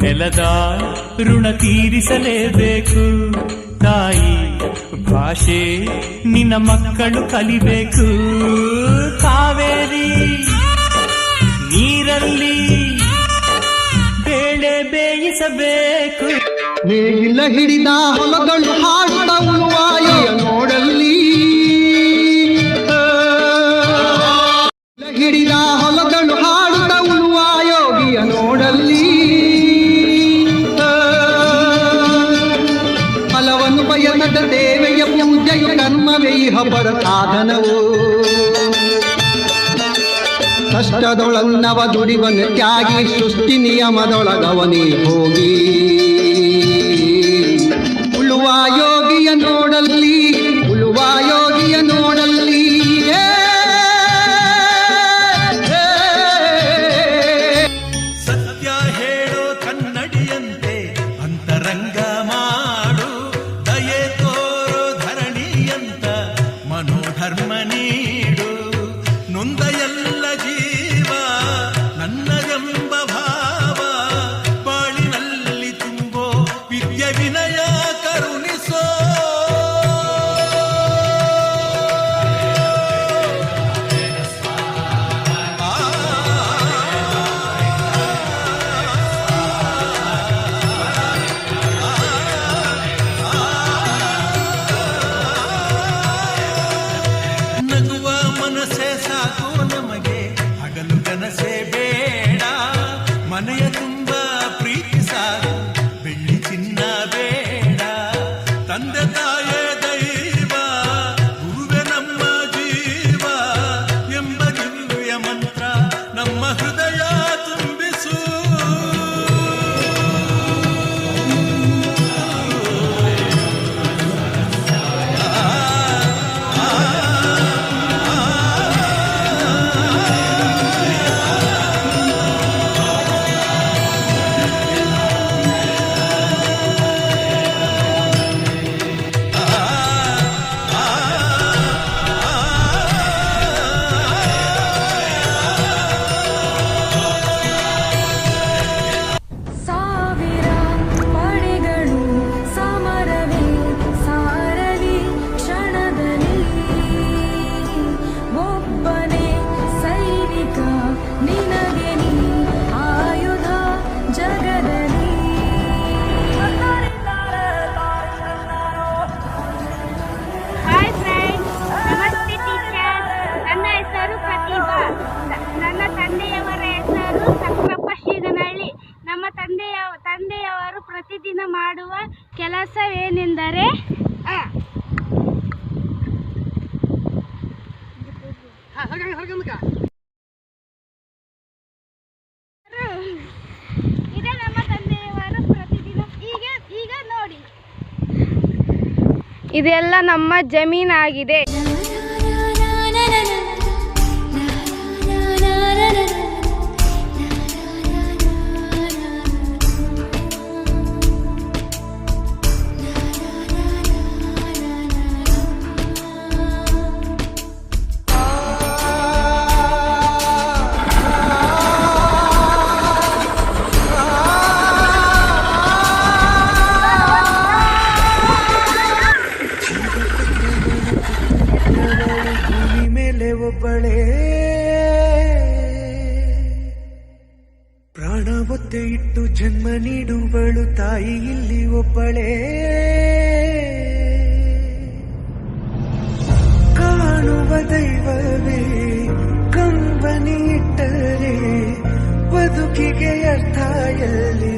ನೆಲದ ಋಣ ತೀರಿಸಲೇಬೇಕು. ತಾಯಿ, ಭಾಷೆ ನಿನ್ನ ಮಕ್ಕಳು ಕಲಿಬೇಕು. ಕಾವೇರಿ, ನೀರಲ್ಲಿ ಬೇಳೆ ಬೇಯಿಸಬೇಕು. ನೇಗಿಲ ಹಿಡಿದ ಹೊಲಗಳು ಜ್ಞಾನವು. ಕಷ್ಟದೊಳನ್ನವ ದುಡಿವನು ತ್ಯಾಗಿ ಸೃಷ್ಟಿ ನಿಯಮದೊಳಗವನೇ ಹೋಗಿ. ಉಳುವ ಯೋಗಿಯ ನೋಡಿ ಇದೆಲ್ಲ ನಮ್ಮ ಜಮೀನಾಗಿದೆ. ಬದುಕಿಗೆ ಅರ್ಥ ಎಲ್ಲಿ?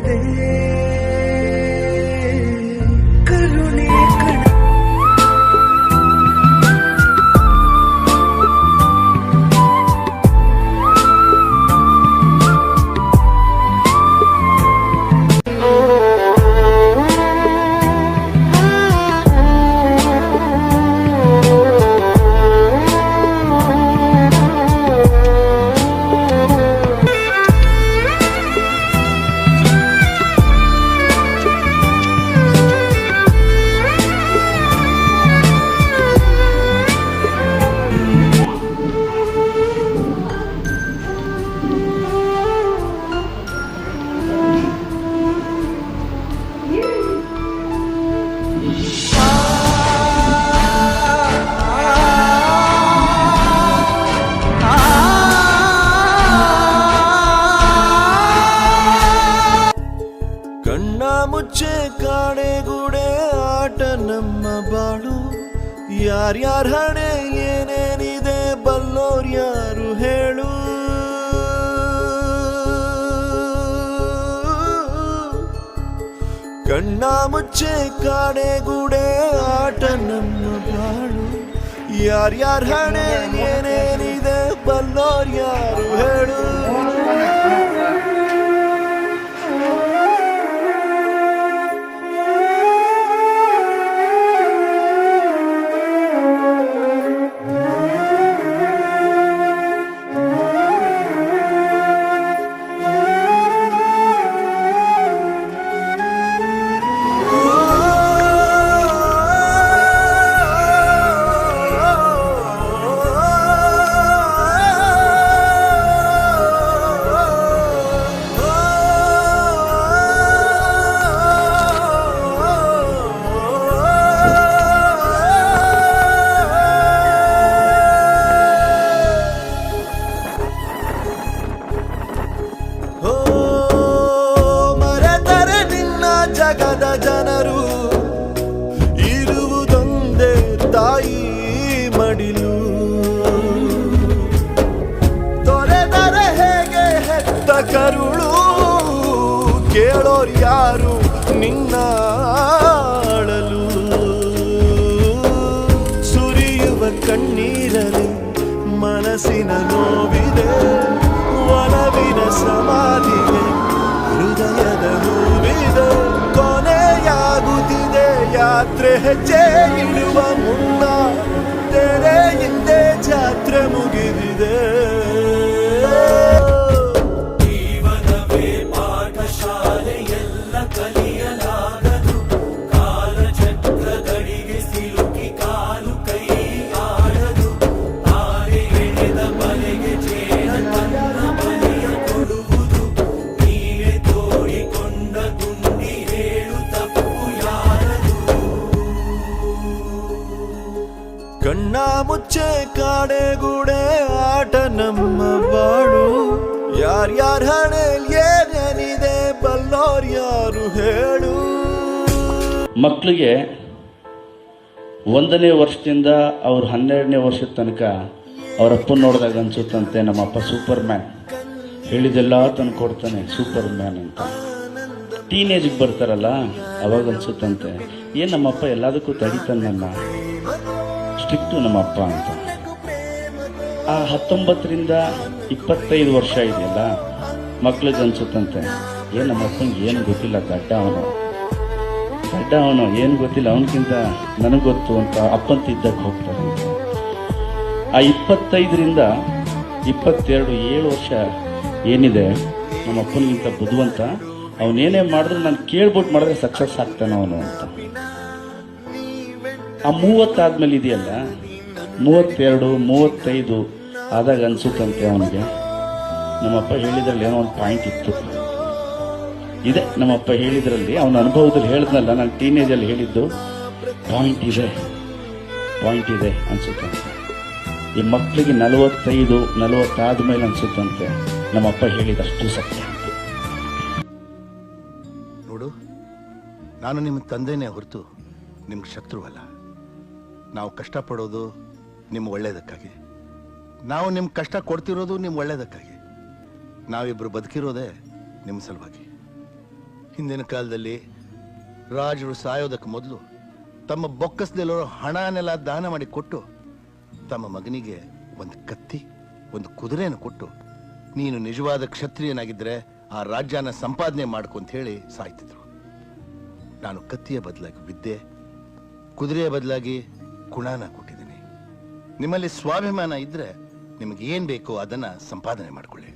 ಯಾರ್ಯಾರ ಹಣೆ, ಏನೇನಿದೆ ಬಲ್ಲೋರ್ ಯಾರು ಹೇಳು? ಕಣ್ಣ ಮುಚ್ಚೆ ಕಾಣೆಗೂಡೆ ಆಟ ನಮ್ಮ ಬಾಳು. ಯಾರ್ಯಾರ ಹಣೆ, ಏನೇನಿದೆ ಬಲ್ಲೋರ್ ಯಾರು ಹೇಳು? ಜನರು ಇರುವುದೊಂದೇ ತಾಯಿ ಮಡಿಲು. ತೊರೆದರೆ ಹೇಗೆ ಹೆತ್ತ ಕರುಳು? ಕೇಳೋರು ಯಾರು ನಿನ್ನ ಅಳಲು ಸುರಿಯುವ ಕಣ್ಣೀರಲಿ ಮನಸ್ಸಿನ ನೋವಿದೆ. ചേരുവ മുന്ന. തെരയിന്റെ ചാത്രമുകി ಮಕ್ಕಳಿಗೆ ಒಂದನೇ ವರ್ಷದಿಂದ ಅವ್ರು ಹನ್ನೆರಡನೇ ವರ್ಷದ ತನಕ ಅವ್ರ ಅಪ್ಪನ ನೋಡಿದಾಗ ಅನ್ಸುತ್ತಂತೆ ನಮ್ಮಪ್ಪ ಸೂಪರ್ ಮ್ಯಾನ್ ಹೇಳಿದೆಲ್ಲ ತಂದು ಕೊಡ್ತಾನೆ ಸೂಪರ್ ಮ್ಯಾನ್ ಅಂತ. ಟೀನೇಜ್ಗೆ ಬರ್ತಾರಲ್ಲ, ಅವಾಗ ಅನ್ಸುತ್ತಂತೆ, ಏನು ನಮ್ಮಪ್ಪ ಎಲ್ಲದಕ್ಕೂ ತಡಿತಾನೆ ನನ್ನ ಸ್ಟ್ರಿಕ್ಟು ನಮ್ಮಪ್ಪ ಅಂತ. ಆ ಹತ್ತೊಂಬತ್ತರಿಂದ ಇಪ್ಪತ್ತೈದು ವರ್ಷ ಇದೆಯಲ್ಲ, ಮಕ್ಳಿಗೆ ಅನ್ಸುತ್ತಂತೆ ಏನು ನಮ್ಮಪ್ಪಂಗೆ ಏನು ಗೊತ್ತಿಲ್ಲ, ದಡ್ಡ ಅವನು. ದಡ್ಡ ಅವನು, ಏನು ಗೊತ್ತಿಲ್ಲ ಅವನಕ್ಕಿಂತ ನನಗೆ ಗೊತ್ತು ಅಂತ ಅಪ್ಪಂತಿದ್ದಕ್ಕೆ ಹೋಗ್ತಾರೆ ಆ ಇಪ್ಪತ್ತೈದರಿಂದ ಇಪ್ಪತ್ತೆರಡು ಏಳು ವರ್ಷ ಏನಿದೆ, ನಮ್ಮ ಅಪ್ಪನಿಗಿಂತ ಬುದ್ಧಿವಂತ, ಅವನೇನೇ ಮಾಡಿದ್ರು ನಾನು ಕೇಳ್ಬಿಟ್ಟು ಮಾಡಿದ್ರೆ ಸಕ್ಸಸ್ ಆಗ್ತಾನೆ ಅವನು ಅಂತ. ಆ ಮೂವತ್ತಾದ್ಮೇಲೆ ಇದೆಯಲ್ಲ, ಮೂವತ್ತೆರಡು, ಮೂವತ್ತೈದು ಆದಾಗ ಅನಿಸುತ್ತಂತೆ ಅವನಿಗೆ. ನಮ್ಮಪ್ಪ ಹೇಳಿದ್ರಲ್ಲಿ ಏನೋ ಒಂದು ಪಾಯಿಂಟ್ ಇತ್ತು. ಇದೆ. ನಮ್ಮಪ್ಪ ಹೇಳಿದ್ರಲ್ಲಿ, ಅವನ ಅನುಭವದಲ್ಲಿ ಹೇಳಿದ್ನಲ್ಲ, ನಾನು ಟೀನೇಜಲ್ಲಿ ಹೇಳಿದ್ದು ಪಾಯಿಂಟ್ ಇದೆ ಪಾಯಿಂಟ್ ಇದೆ ಅನ್ಸುತ್ತೆ. ಈ ಮಕ್ಕಳಿಗೆ ನಲವತ್ತೈದು ನಲವತ್ತಾದ ಮೇಲೆ ಅನ್ಸುತ್ತಂತೆ ನಮ್ಮಪ್ಪ ಹೇಳಿದಷ್ಟು ಸತ್ಯ. ನೋಡು, ನಾನು ನಿಮ್ಮ ತಂದೆನೇ ಹೊರತು ನಿಮ್ಗೆ ಶತ್ರುವಲ್ಲ ನಾವು ಕಷ್ಟಪಡೋದು ನಿಮ್ಮ ಒಳ್ಳೇದಕ್ಕಾಗಿ. ನಾವು ನಿಮ್ಗೆ ಕಷ್ಟ ಕೊಡ್ತಿರೋದು ನಿಮ್ಮ ಒಳ್ಳೇದಕ್ಕಾಗಿ. ನಾವಿಬ್ರು ಬದುಕಿರೋದೇ ನಿಮ್ಮ ಸಲುವಾಗಿ. ಹಿಂದಿನ ಕಾಲದಲ್ಲಿ ರಾಜರು ಸಾಯೋದಕ್ಕೆ ಮೊದಲು ತಮ್ಮ ಬೊಕ್ಕಸದಲ್ಲಿರೋ ಹಣನೆಲ್ಲ ದಾನ ಮಾಡಿ ಕೊಟ್ಟು ತಮ್ಮ ಮಗನಿಗೆ ಒಂದು ಕತ್ತಿ, ಒಂದು ಕುದುರೆಯನ್ನು ಕೊಟ್ಟು, ನೀನು ನಿಜವಾದ ಕ್ಷತ್ರಿಯನಾಗಿದ್ದರೆ ಆ ರಾಜ್ಯನ ಸಂಪಾದನೆ ಮಾಡ್ಕೊ ಅಂತ ಹೇಳಿ ಸಾಯ್ತಿದ್ರು. ನಾನು ಕತ್ತಿಯ ಬದಲಾಗಿ ವಿದ್ಯೆ ಕುದುರೆಯ ಬದಲಾಗಿ ಕುಣಾನ ಕೊಟ್ಟಿದ್ದೀನಿ. ನಿಮ್ಮಲ್ಲಿ ಸ್ವಾಭಿಮಾನ ಇದ್ರೆ ನಿಮಗೆ ಏನು ಬೇಕೋ ಅದನ್ನ ಸಂಪಾದನೆ ಮಾಡ್ಕೊಳ್ಳಿ.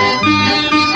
Thank you.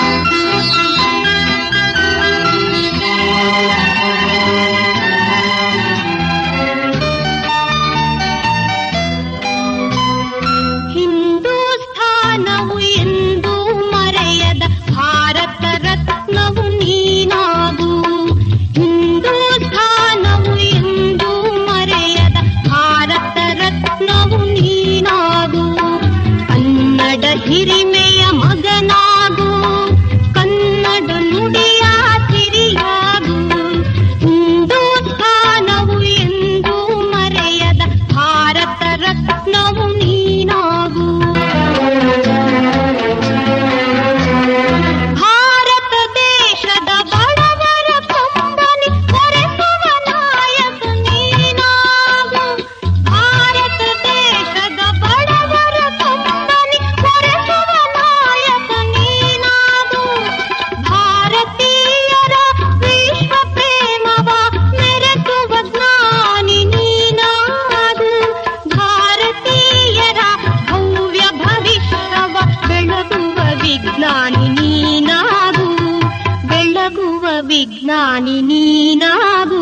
ನೀನಾಗು ಬೆಳಗುವ ವಿಜ್ಞಾನಿ ನೀನಾಗು